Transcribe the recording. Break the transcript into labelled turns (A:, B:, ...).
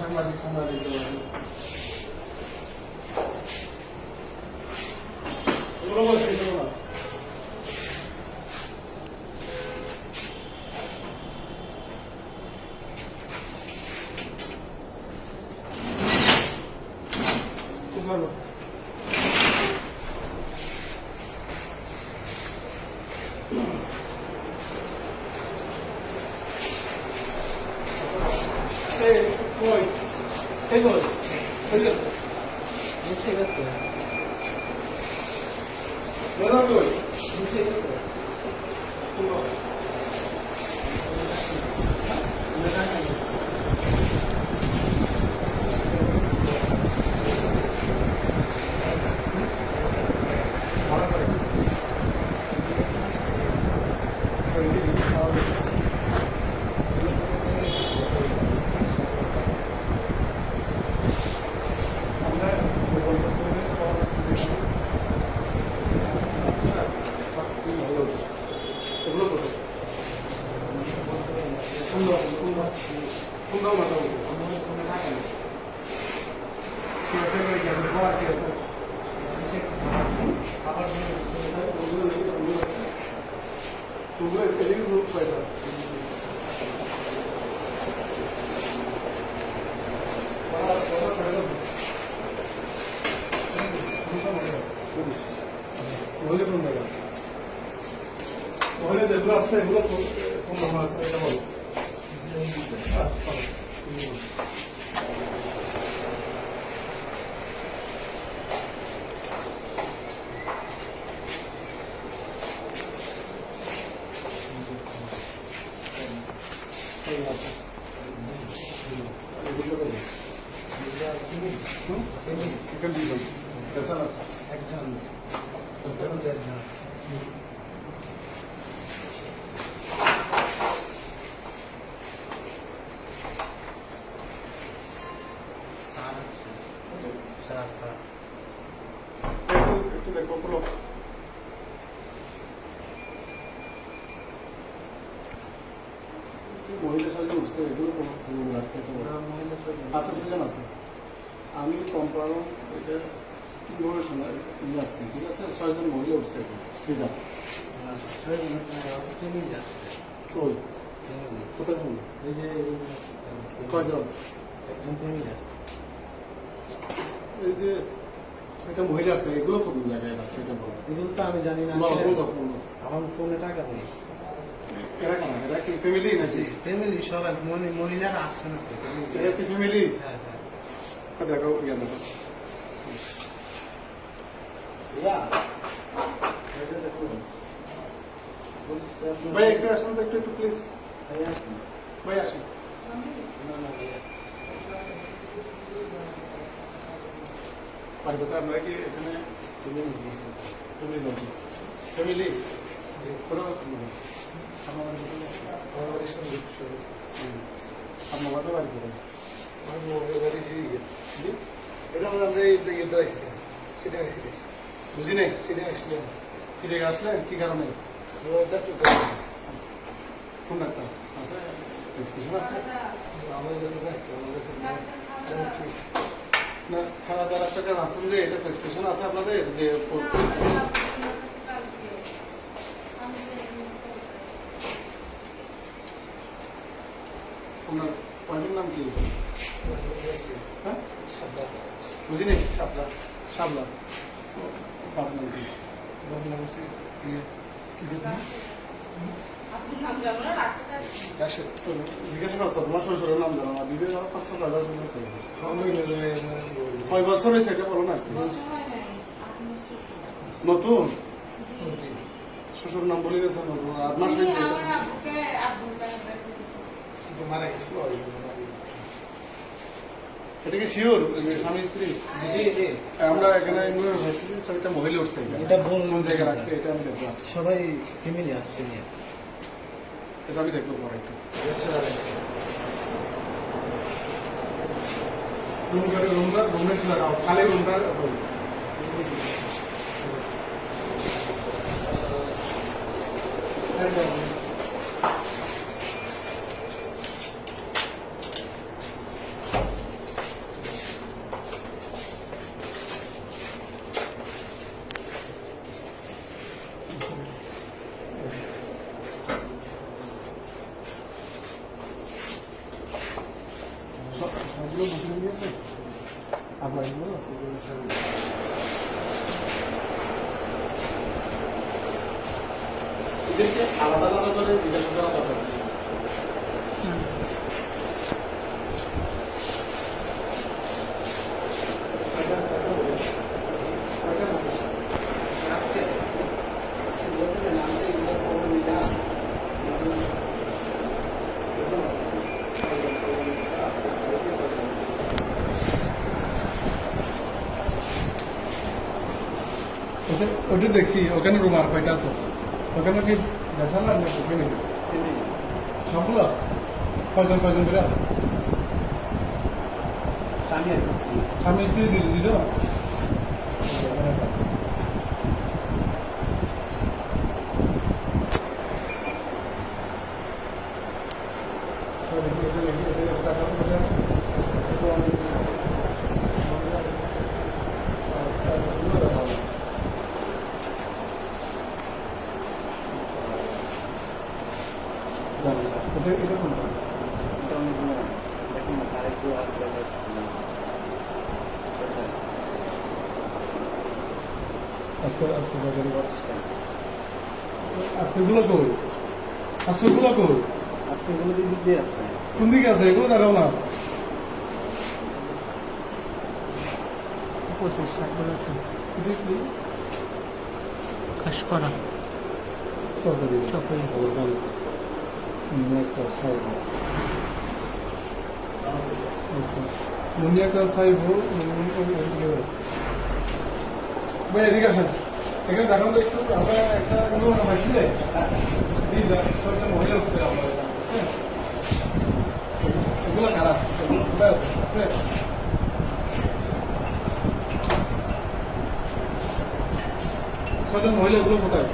A: সাংবাদিক সাংবাদিক এগুলো বলছি এগুলো না খুব ভালো এই কই এই কই এই কই
B: মুছে গেছে
A: দাদা কই
B: মুছে গেছে
A: এগুলো কত সুন্দর সুন্দর সুন্দর মোটামুটি ঠিক আছে এগুলো কি আছে খাবার ঠিক আছে তোমরা এদিকে গ্রুপ পাইবা ওখানে কোন জায়গা ওখানে যেগুলো আছে এগুলো কোন কোন নাম আছে এটা বলো আচ্ছা, হুম। এই আছে। এগুলো বলো। হুম? এখানে দিয়ে দাও। পেছাল আছে।
B: একজন
A: পেছাল আছে।
B: একজন স্যার আছে স্যার স্যার
A: একটু- একটু দেখো, খোলো। কি মহিলা সাজে উঠছে এগুলো কোনো কোনো লাগছে এটা বলো।
B: মহিলা
A: আছে সুজন আছে আমি কম্পারম এটা ইনফরমেশন নিয়ে আসছি ঠিক আছে? ছয়জন মহিলা উঠছে এখন। ওই কোথায় ফোন
B: এই যে
A: কয়জন এই মহিলা আছে এগুলো কোন জায়গায় আছে এটা বলো।
B: এগুলো তো আমি জানি না। আমার ফোনে টাকা নেই
A: এরা কেন এরা কি ফ্যামিলি নাকি?
B: ফ্যামিলি সবাই মহিলারা আসছে না তো
A: এরা কি ফ্যামিলি
B: হ্যাঁ হ্যাঁ। এটা দেখুন বলছে আপনার
A: ভাই একটু আসুন তো একটু প্লিজ ভাই আসুন আর কথা আমরা কি এখানে
B: তুমি নিজে
A: ফ্যামিলি আছেন মানে
B: আমার আমার
A: আপনার বাড়ি বাড়ি
B: এটা আমরা আমরা এই ইয়ে দাঁড়াইছি সেটা গেছি
A: বুঝি নাই
B: সেটা গেছিলাম
A: সিটে আসলেন কি কারণে কোন ডাক্তার আছে প্রেসক্রিপশন আছে
B: আমার কাছে না আমার কাছে না
A: খারাপ একটা কাজ আছেন যে এটা প্রেসক্রিপশন আছে আপনাদের যে আপনার পয়েন্টের নাম কি হ্যাঁ
B: সাবধান
A: বুঝি আপনার
B: ইয়ে কি
A: না পাঁচশো টাকা আছে
B: আমি
A: কয় বছর হয়েছে এটা? বলো না নতুন শ্বশুর নাম বলে গেছে। নতুন আট মাস হয়েছে
B: মারা গেছিল
A: এটা কি শিওর স্বামী স্ত্রী? আমরা এখানে হয়েছি যে মহিলা উঠছে
B: এটা বল
A: কোন জায়গায় রাখছে এটা আমি দেখব
B: সবাই ফ্যামিলি আসছে নিয়ে।
A: এটা আমি দেখব পরে একটু। রুমটা রুমটা রুমে খোলা রুমটা বলি। সবগুলো বুকিং দিয়েছে আপনার এগুলো আলাদা আলাদা করে করা দরকার। ওটা দেখছি ওখানে রুম আর কয়টা আছে ওখানে কি বেসার না ওখানে সবগুলো কয়জন কয়জন করে আছে
B: স্বামী আর স্ত্রী
A: স্বামী স্ত্রী দুজন দুজন এটা এটা কোনটা
B: এটা অনেক দেখুন না তার আসবে
A: আজকে আজকে গুলো কই আজকে গুলো কই
B: আজকে এগুলো দিক আছে
A: কোন দিকে আছে এগুলো দেখাও না
C: পঁচিশ ষাটগুলো আছে
A: দেখলি
C: কাজ করা
A: সরকারি
C: চকরি
A: আচ্ছা মুন্নি একটা সাইব ভাই, এদিকে আসেন। এখানে দেখান তো একটু, আমরা একটা কোনো মাসিলে মহিলা উঠছে আমরা এগুলো খারাপ আছে? আছে? ছজন মহিলা এগুলো কোথায়?